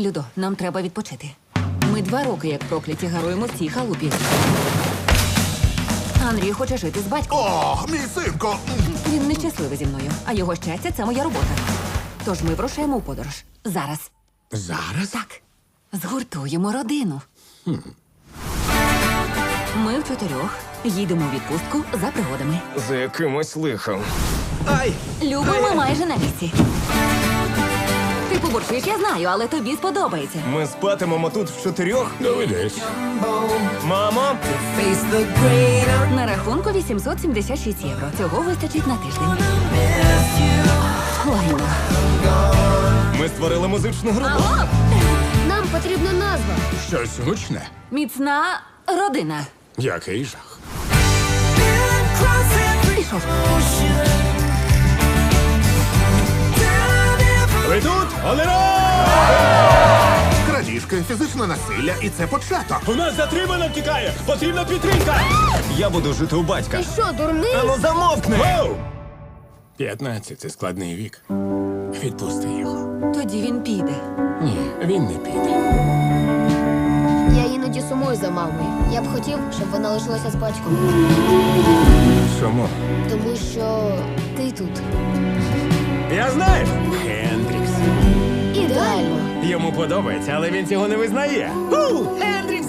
Людо, нам треба відпочити. Ми два роки, як прокляті, гаруємо в цій халупі. Андрій хоче жити з батьком. О, мій синко! Він нещасливий зі мною, а його щастя це моя робота. Тож ми вирушаємо у подорож. Зараз. Зараз? Так. Згуртуємо родину. Ми в чотирьох їдемо у відпустку за пригодами. За якимось лихом. Любо, ми майже на місці. Ти побурчиш, я знаю, але тобі сподобається. Ми спатимемо тут в чотирьох. Доведеться. Мамо, На рахунку 876 євро. Цього вистачить на тиждень. Лайно. ми створили музичну групу. Алло! Нам потрібна назва. Щось гучне. Міцна родина. Який жах. Пішов. Крадіжки, фізичне насилля, і це початок. У нас затримано втікає! Потрібна підтримка! Я буду жити у батька. Ти що, дурний? Ану замовкни! 15 – це складний вік. Відпусти його. Тоді він піде. Ні, він не піде. Я іноді сумую за мамою. Я б хотів, щоб вона лишилася з батьком. Чому? Тому що ти тут. Я знаю! Йому подобається, але він цього не визнає. У, Хендрікс